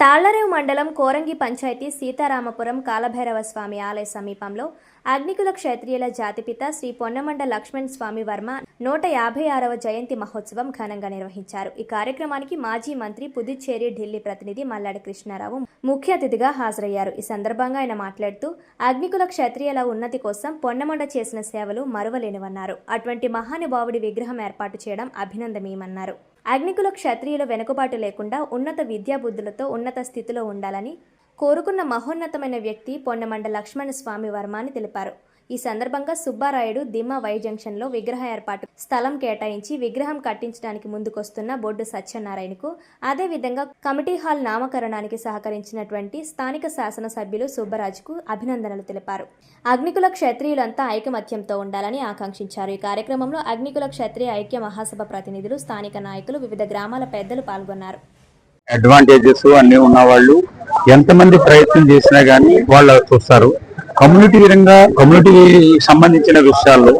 తాళ్ళరేవు మండలం కోరంగి పంచాయతీ సీతారామపురం కాలభైరవ స్వామి ఆలయ సమీపంలో అగ్నికుల క్షత్రియుల జాతిపిత శ్రీ పొన్నమండ లక్ష్మణ్ స్వామి వర్మ నూట యాభై ఆరవ జయంతి మహోత్సవం ఘనంగా నిర్వహించారు. ఈ కార్యక్రమానికి మాజీ మంత్రి పుదుచ్చేరి ఢిల్లీ ప్రతినిధి మల్లాడి కృష్ణారావు ముఖ్య అతిథిగా హాజరయ్యారు. ఈ సందర్భంగా ఆయన మాట్లాడుతూ అగ్నికుల క్షత్రియుల ఉన్నతి కోసం పొన్నమండ చేసిన సేవలు మరువలేనివన్నారు. అటువంటి మహానుభావుడి విగ్రహం ఏర్పాటు చేయడం అభినందనీయమన్నారు. అగ్నికుల క్షత్రియుల వెనుకబాటు లేకుండా ఉన్నత విద్యా బుద్ధులతో ఉన్నత స్థితిలో ఉండాలని కోరుకున్న మహోన్నతమైన వ్యక్తి పొన్నమండ లక్ష్మణ స్వామి వర్మ అని తెలిపారు. ఈ సందర్భంగా సుబ్బారాయుడు దిమ్మ వై జంక్షన్లో విగ్రహ ఏర్పాటు స్థలం కేటాయించి విగ్రహం కట్టించడానికి ముందుకొస్తున్న బొడ్డు సత్యనారాయణకు అదేవిధంగా కమిటీ హాల్ నామకరణానికి సహకరించినటువంటి స్థానిక శాసనసభ్యులు సుబ్బరాజుకు అభినందనలు తెలిపారు. అగ్నికుల క్షత్రియులంతా ఐకమత్యంతో ఉండాలని ఆకాంక్షించారు. ఈ కార్యక్రమంలో అగ్నికుల క్షత్రియ ఐక్య మహాసభ ప్రతినిధులు స్థానిక నాయకులు వివిధ గ్రామాల పెద్దలు పాల్గొన్నారు. అడ్వాంటేజెస్ అన్ని ఉన్న వాళ్ళు ఎంతమంది ప్రయత్నం చేసినా కానీ వాళ్ళు చూస్తారు. కమ్యూనిటీ పరంగా కమ్యూనిటీ సంబంధించిన విషయాల్లో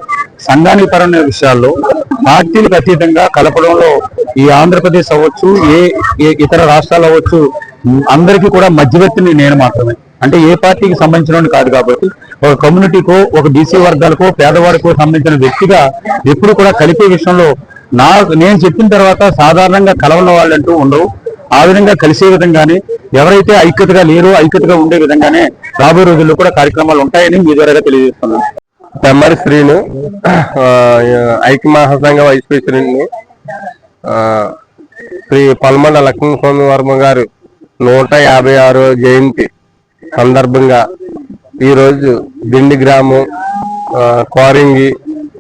సంఘానికి పరమైన విషయాల్లో పార్టీలకు అతీతంగా కలపడంలో ఈ ఆంధ్రప్రదేశ్ అవ్వచ్చు ఏ ఏ ఇతర రాష్ట్రాలు అవ్వచ్చు అందరికీ కూడా మధ్యవర్తిని నేను మాత్రమే. అంటే ఏ పార్టీకి సంబంధించిన కాదు కాబట్టి ఒక కమ్యూనిటీకో ఒక బీసీ వర్గాలకో పేదవాడికో సంబంధించిన వ్యక్తిగా ఎప్పుడు కూడా కలిపే విషయంలో నా నేను చెప్పిన తర్వాత సాధారణంగా కలవని వాళ్ళంటూ ఉండవు. ఆ విధంగా కలిసే విధంగానే ఎవరైతే ఐక్యతగా లేరో ఐక్యతగా ఉండే విధంగానే రాబోయే రోజుల్లో కూడా కార్యక్రమాలు ఉంటాయని మీ ద్వారా తెలియజేస్తున్నాను. తెమ్మరి శ్రీను ఆ, ఐక్య మహాసంఘ వైస్ ప్రెసిడెంట్ని శ్రీ పల్మండ లక్ష్మణస్వామి వర్మ గారు నూట యాభై ఆరో జయంతి సందర్భంగా ఈరోజు దిండి గ్రామం కోరింగి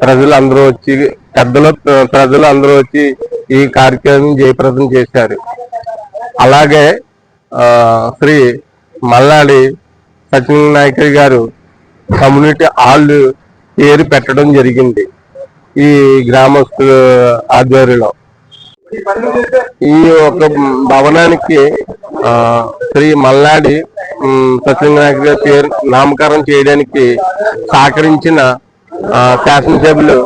ప్రజలు అందరూ వచ్చి పెద్దలు ప్రజలు అందరూ వచ్చి ఈ కార్యక్రమం జయప్రదం చేశారు. అలాగే శ్రీ మల్లాడి సత్యనాయకరి గారు కమ్యూనిటీ హాల్ పేరు పెట్టడం జరిగింది ఈ గ్రామస్తుల ఆధ్వర్యంలో. ఈ యొక్క భవనానికి శ్రీ మల్లాడి ఉమ్, సత్యనారాయణ గారి పేరు నామకరణం చేయడానికి సహకరించిన శాసనసభ్యులు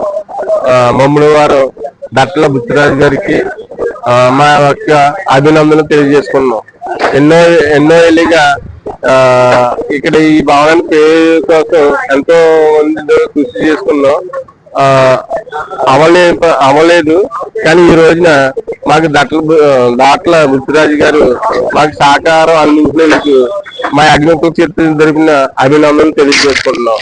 ఆ, మమ్ముల వారు దట్టల బుచ్చిరాజు గారికి మా యొక్క అభినందనలు తెలియజేసుకున్నాం ఎన్నో ఎన్నో ఏళ్ళుగా ఆ, ఇక్కడ ఈ భవనాన్ని పేరు కోసం ఎంతో మంది కృషి చేసుకున్నాం. ఆ, అవలే అవలేదు. కానీ ఈ రోజున మాకు దట్ల దాట్ల బుద్ధిరాజు గారు మాకు సహకారం అందించినందుకు మా అగ్నికుల చేతి అభినందనలు తెలియజేసుకుంటున్నాం.